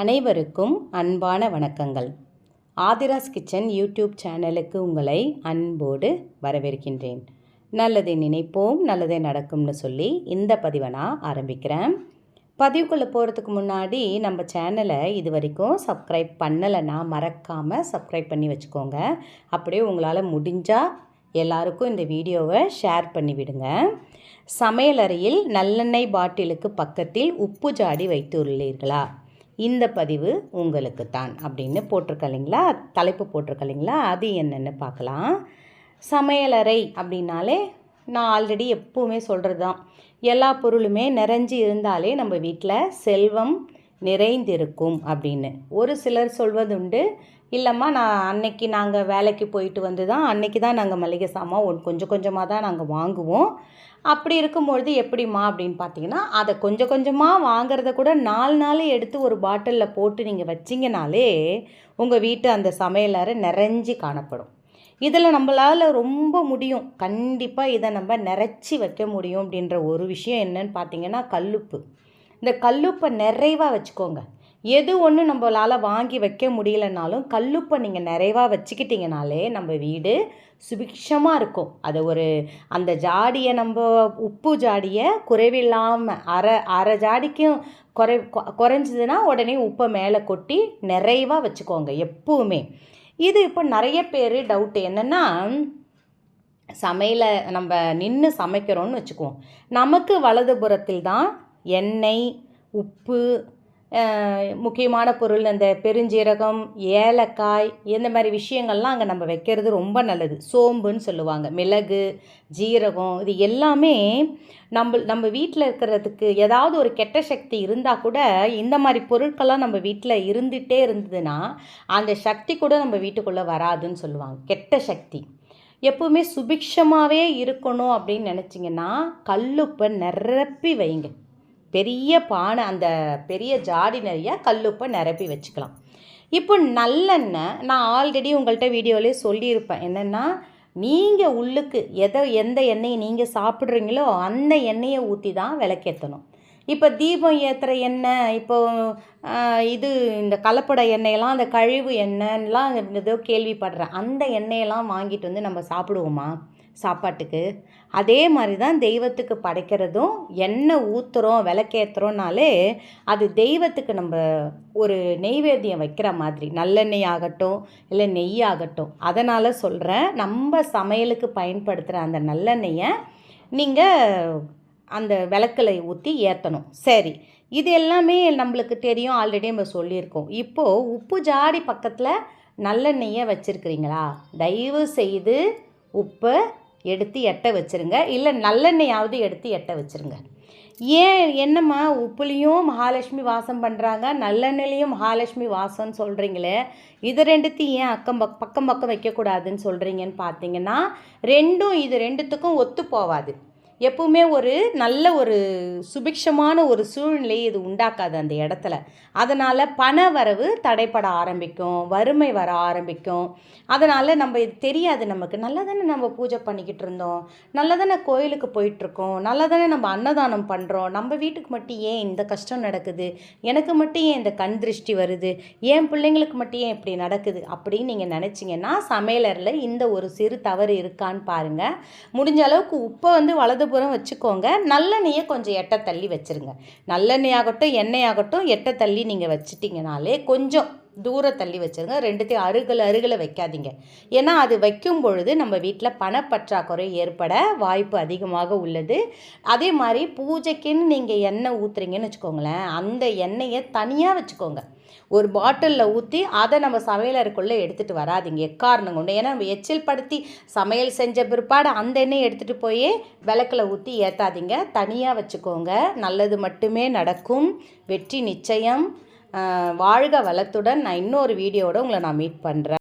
அனைவருக்கும் அன்பான வணக்கங்கள். ஆதிராஸ் கிச்சன் யூடியூப் சேனலுக்கு உங்களை அன்போடு வரவேற்கின்றேன். நல்லதை நினைப்போம் நல்லதே நடக்கும்னு சொல்லி இந்த பதிவை நான் ஆரம்பிக்கிறேன். பதிவுக்குள்ளே போகிறதுக்கு முன்னாடி நம்ம சேனலை இது வரைக்கும் சப்ஸ்கிரைப் பண்ணலைன்னா மறக்காமல் சப்ஸ்கிரைப் பண்ணி வச்சுக்கோங்க. அப்படியே உங்களால் முடிஞ்சால் எல்லாருக்கும் இந்த வீடியோவை ஷேர் பண்ணிவிடுங்க சமையலறையில் நல்லெண்ணெய் பாட்டிலுக்கு பக்கத்தில் உப்பு ஜாடி வைத்துள்ளீர்களா? இந்த பதிவு உங்களுக்கு தான் அப்படின்னு போட்டிருக்க இல்லைங்களா? தலைப்பு போட்டிருக்க இல்லைங்களா? அது என்னென்னு பார்க்கலாம். சமையலறை அப்படின்னாலே நான் ஆல்ரெடி எப்போவுமே சொல்கிறது தான் எல்லா பொருளுமே நிறைஞ்சி இருந்தாலே நம்ம வீட்டில் செல்வம் நிறைந்திருக்கும் அப்படின்னு. ஒரு சிலர் சொல்வதுண்டு இல்லைம்மா நான் அன்னைக்கு நாங்கள் வேலைக்கு போயிட்டு வந்து தான் அன்னைக்கு தான் நாங்கள் மளிகை சாமான் கொஞ்சம் கொஞ்சமாக தான் நாங்கள் வாங்குவோம். அப்படி இருக்கும்பொழுது எப்படிம்மா? அப்படின்னு பார்த்தீங்கன்னா அதை கொஞ்சம் கொஞ்சமாக வாங்குறத கூட நாலு நாள் எடுத்து ஒரு பாட்டிலில் போட்டு நீங்கள் வச்சிங்கனாலே உங்கள் வீட்டு அந்த சமையலறை நிறைஞ்சி காணப்படும். இதில் நம்மளால் ரொம்ப முடியும். கண்டிப்பாக இதை நம்ம நிறச்சி வைக்க முடியும் அப்படின்ற ஒரு விஷயம் என்னன்னு பார்த்தீங்கன்னா கல்லுப்பு. இந்த கல்லுப்பை நிறைவாக வச்சுக்கோங்க. எது ஒன்று நம்மளால் வாங்கி வைக்க முடியலனாலும் கல்லுப்பை நீங்கள் நிறைவாக வச்சுக்கிட்டிங்கனாலே நம்ம வீடு சுபிக்ஷமாக இருக்கும். அதை ஒரு அந்த ஜாடியை நம்ம உப்பு ஜாடியை குறைவில்லாமல் அரை அரை ஜாடிக்கும் குறை குறைஞ்சதுன்னா உடனே உப்பை மேலே கொட்டி நிறைவாக வச்சுக்கோங்க எப்போவுமே. இது இப்போ நிறைய பேர் டவுட்டு என்னென்னா சமையலை நம்ம நின்று சமைக்கிறோன்னு வச்சுக்குவோம். நமக்கு வலதுபுறத்தில் தான் எண்ணெய் உப்பு முக்கியமான பொருள் அந்த பெருஞ்சீரகம் ஏலக்காய் இந்த மாதிரி விஷயங்கள்லாம் அங்கே நம்ம வைக்கிறது ரொம்ப நல்லது. சோம்புன்னு சொல்லுவாங்க. மிளகு ஜீரகம் இது எல்லாமே நம்ம நம்ம வீட்டில் இருக்கிறதுக்கு ஏதாவது ஒரு கெட்ட சக்தி இருந்தால் கூட இந்த மாதிரி பொருட்கள்லாம் நம்ம வீட்டில் இருந்துகிட்டே இருந்ததுன்னா அந்த சக்தி கூட நம்ம வீட்டுக்குள்ளே வராதுன்னு சொல்லுவாங்க. கெட்ட சக்தி. எப்போவுமே சுபிக்ஷமாகவே இருக்கணும் அப்படின்னு நினச்சிங்கன்னா கல்லுப்பை நிரப்பி வைங்க. பெரிய பானை அந்த பெரிய ஜாடி நிறையா கல்லுப்பை நிரப்பி வச்சுக்கலாம். இப்போ நல்லெண்ணெய் நான் ஆல்ரெடி உங்கள்கிட்ட வீடியோலேயே சொல்லியிருப்பேன். என்னென்னா நீங்கள் உள்ளுக்கு எதை எந்த எண்ணெயை நீங்கள் சாப்பிட்றீங்களோ அந்த எண்ணெயை ஊற்றி தான் விளக்கேற்றணும் இப்போ தீபம் ஏற்றுற எண்ணெய் இப்போ இது இந்த கலப்பட எண்ணெயெல்லாம் அந்த கழிவு எண்ணெய்லாம் ஏதோ கேள்விப்படுறேன். அந்த எண்ணெயெல்லாம் வாங்கிட்டு வந்து நம்ம சாப்பிடுவோமா? சாப்பாட்டுக்கு. அதே மாதிரி தான் தெய்வத்துக்கு படைக்கிறதும் எண்ணெய் ஊற்றுறோம் விளக்கேற்றுறோம்னாலே அது தெய்வத்துக்கு நம்ம ஒரு நெய்வேத்தியம் வைக்கிற மாதிரி நல்லெண்ணெய் ஆகட்டும் இல்லை நெய் ஆகட்டும் அதனால் சொல்கிறேன் நம்ம சமையலுக்கு பயன்படுத்துகிற அந்த நல்லெண்ணெயை நீங்கள் அந்த விளக்கில் ஊற்றி ஏற்றணும் சரி இது எல்லாமே நம்மளுக்கு தெரியும் ஆல்ரெடி நம்ம சொல்லியிருக்கோம். இப்போது உப்பு ஜாடி பக்கத்தில் நல்லெண்ணெயை வச்சுருக்கிறீங்களா? தயவு செய்து உப்பை எடுத்து எட்ட வச்சுருங்க. இல்லை நல்லெண்ணெயாவது எடுத்து எட்ட வச்சுருங்க. ஏன் என்னம்மா உப்புலேயும் மகாலட்சுமி வாசம் பண்ணுறாங்க நல்லெண்ணெய்லேயும் மகாலட்சுமி வாசம்னு சொல்கிறீங்களே இது ரெண்டுத்தையும் ஏன் அக்கம் பக் பக்கம் பக்கம் வைக்கக்கூடாதுன்னு சொல்கிறீங்கன்னு பார்த்தீங்கன்னா ரெண்டும் இது ரெண்டுத்துக்கும் ஒத்து போவாது. எப்பவுமே ஒரு நல்ல ஒரு சுபிக்ஷமான ஒரு சூழ்நிலையை இது உண்டாக்காது அந்த இடத்துல. அதனால் பண வரவு தடைப்பட ஆரம்பிக்கும் வறுமை வர ஆரம்பிக்கும். அதனால் நம்ம இது தெரியாது நமக்கு. நல்லா தானே நம்ம பூஜை பண்ணிக்கிட்டு இருந்தோம். நல்லா தானே கோயிலுக்கு போயிட்டுருக்கோம். நல்லா தானே நம்ம அன்னதானம் பண்ணுறோம் நம்ம வீட்டுக்கு மட்டும் ஏன் இந்த கஷ்டம் நடக்குது? எனக்கு மட்டும் ஏன் இந்த கண் திருஷ்டி வருது? ஏன் பிள்ளைங்களுக்கு மட்டும் ஏன் இப்படி நடக்குது? அப்படின்னு நீங்கள் நினச்சிங்கன்னா சமையலரில் இந்த ஒரு சிறு தவறு இருக்கான்னு பாருங்கள் முடிஞ்ச அளவுக்கு உப்பை வந்து வலது புறம் வச்சுக்கோங்க. நல்லெண்ணெயை கொஞ்சம் எட்டை தள்ளி வச்சுருங்க. நல்லெண்ணெய் ஆகட்டும் எண்ணெய் ஆகட்டும் எட்டை தள்ளி நீங்கள் வச்சிட்டிங்கனாலே கொஞ்சம் தூர தள்ளி வச்சுருங்க. ரெண்டுத்தையும் அருகில் அருகில் வைக்காதீங்க. ஏன்னா அது வைக்கும் பொழுது நம்ம வீட்டில் பணப்பற்றாக்குறை ஏற்பட வாய்ப்பு அதிகமாக உள்ளது. அதே மாதிரி பூஜைக்குன்னு நீங்கள் எண்ணெய் ஊற்றுறீங்கன்னு வச்சுக்கோங்களேன். அந்த எண்ணெயை தனியாக வச்சுக்கோங்க. ஒரு பாட்டிலில் ஊற்றி அதை நம்ம சமையலறைக்குள்ளே எடுத்துகிட்டு வராதிங்க. எக்காரணம் கொண்டு? ஏன்னா நம்ம எச்சில் படுத்தி சமையல் செஞ்ச பிற்பாடு அந்த எண்ணெயை எடுத்துகிட்டு போய் விளக்கில் ஊற்றி ஏற்றாதீங்க தனியாக வச்சுக்கோங்க. நல்லது மட்டுமே நடக்கும். வெற்றி நிச்சயம். வாழ்க வளத்துடன் நான் இன்னொரு வீடியோவோட உங்களை நான் மீட் பண்ணுறேன்